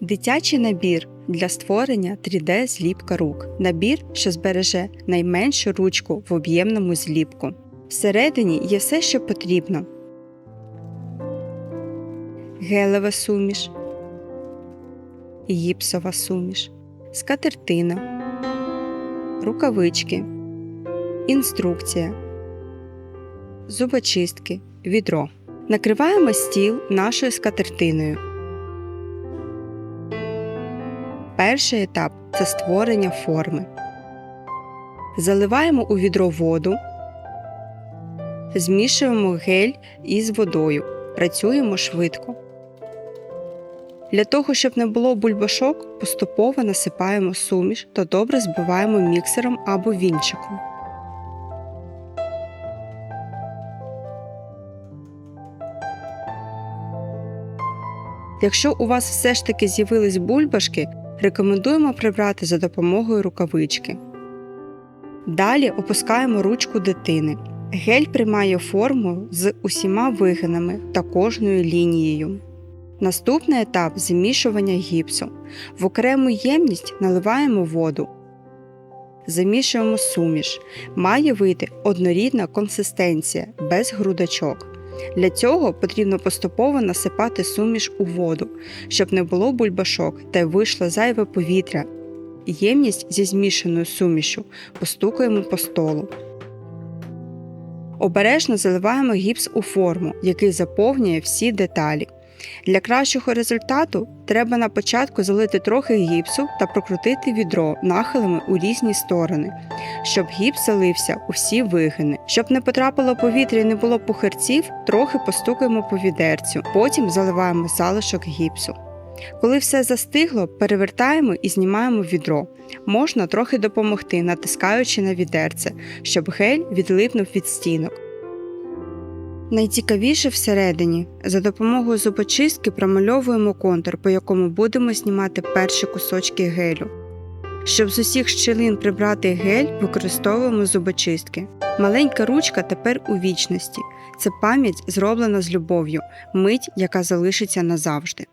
Дитячий набір для створення 3D зліпка рук. Набір, що збереже найменшу ручку в об'ємному зліпку. Всередині є все, що потрібно: гелева суміш, гіпсова суміш, скатертина, рукавички, інструкція, зубочистки, відро. Накриваємо стіл нашою скатертиною. Перший етап це створення форми. Заливаємо у відро воду, змішуємо гель із водою. Працюємо швидко. Для того, щоб не було бульбашок, поступово насипаємо суміш та добре збиваємо міксером або вінчиком. Якщо у вас все ж таки з'явились бульбашки, рекомендуємо прибрати за допомогою рукавички. Далі опускаємо ручку дитини. Гель приймає форму з усіма вигинами та кожною лінією. Наступний етап змішування гіпсу. В окрему ємність наливаємо воду. Замішуємо суміш. Має вийти однорідна консистенція без грудочок. Для цього потрібно поступово насипати суміш у воду, щоб не було бульбашок та вийшло зайве повітря. Ємність зі змішаною сумішю постукаємо по столу. Обережно заливаємо гіпс у форму, який заповнює всі деталі. Для кращого результату треба на початку залити трохи гіпсу та прокрутити відро нахилами у різні сторони, щоб гіпс залився у всі вигини. Щоб не потрапило повітря і не було пухарців, трохи постукаємо по відерцю, потім заливаємо залишок гіпсу. Коли все застигло, перевертаємо і знімаємо відро. Можна трохи допомогти, натискаючи на відерце, щоб гель відлипнув від стінок. Найцікавіше всередині за допомогою зубочистки промальовуємо контур, по якому будемо знімати перші кусочки гелю. Щоб з усіх щілин прибрати гель, використовуємо зубочистки. Маленька ручка тепер у вічності. Це пам'ять зроблена з любов'ю, мить, яка залишиться назавжди.